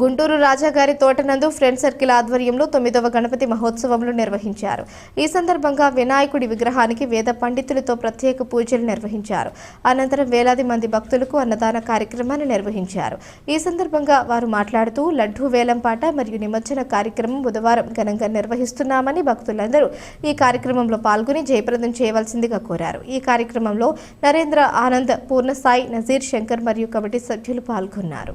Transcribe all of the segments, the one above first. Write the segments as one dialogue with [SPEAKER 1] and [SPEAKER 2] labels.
[SPEAKER 1] గుంటూరు రాజాగారి తోటనందు friend circle ఆధ్వర్యంలో తొమ్మిదవ గణపతి మహోత్సవంలో నిర్వహించారు. ఈ సందర్భంగా వినాయకుడి విగ్రహానికి వేద పండితులతో ప్రత్యేక పూజలు నిర్వహించారు. అనంతరం వేలాది మంది భక్తులకు అన్నదాన కార్యక్రమాన్ని నిర్వహించారు. ఈ సందర్భంగా వారు మాట్లాడుతూ లడ్డూ వేలంపాట మరియు నిమజ్జన కార్యక్రమం బుధవారం ఘనంగా నిర్వహిస్తున్నామని భక్తులందరూ ఈ కార్యక్రమంలో పాల్గొని జయప్రదం చేయవలసిందిగా కోరారు. ఈ కార్యక్రమంలో నరేంద్ర ఆనంద్ పూర్ణసాయి నజీర్ శంకర్ మరియు కమిటీ సభ్యులు పాల్గొన్నారు.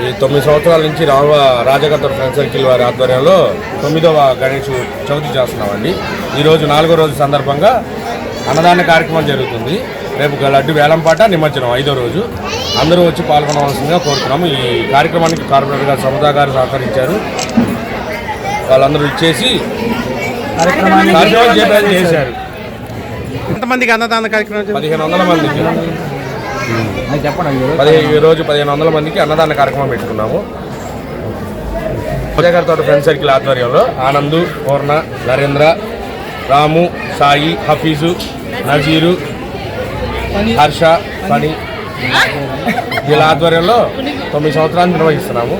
[SPEAKER 2] ఈ తొమ్మిది సంవత్సరాల నుంచి రామ రాజగద్దర ఫ్రెండ్ సర్కిల్ వారి ఆధ్వర్యంలో తొమ్మిదవ గణేష్ చవితి చేస్తున్నామండి. ఈరోజు నాలుగో రోజు సందర్భంగా అన్నదాన కార్యక్రమం జరుగుతుంది. రేపు లడ్డు వేలంపాట నిమజ్జనం ఐదో రోజు. అందరూ వచ్చి పాల్గొనవలసిందిగా కోరుతున్నాము. ఈ కార్యక్రమానికి కార్పొరేటర్ గారు సమతా గారు సహకరించారు. వాళ్ళందరూ ఇచ్చేసి కార్యక్రమం చేప- చేశారు.
[SPEAKER 3] ఎంతమందికి అన్నదాన కార్యక్రమం?
[SPEAKER 2] పదిహేను వందల మందికి. పదిహేను ఈ రోజు పదిహేను వందల మందికి అన్నదాన కార్యక్రమం పెట్టుకున్నాము. విజయగారి తోట ఫ్రెండ్ సర్కిల్ ఆధ్వర్యంలో ఆనంద్ పూర్ణ నరేంద్ర రాము సాయి హఫీజు నజీరు హర్ష ఫణి. వీళ్ళ ఆధ్వర్యంలో తొమ్మిది సంవత్సరాలు నిర్వహిస్తున్నాము.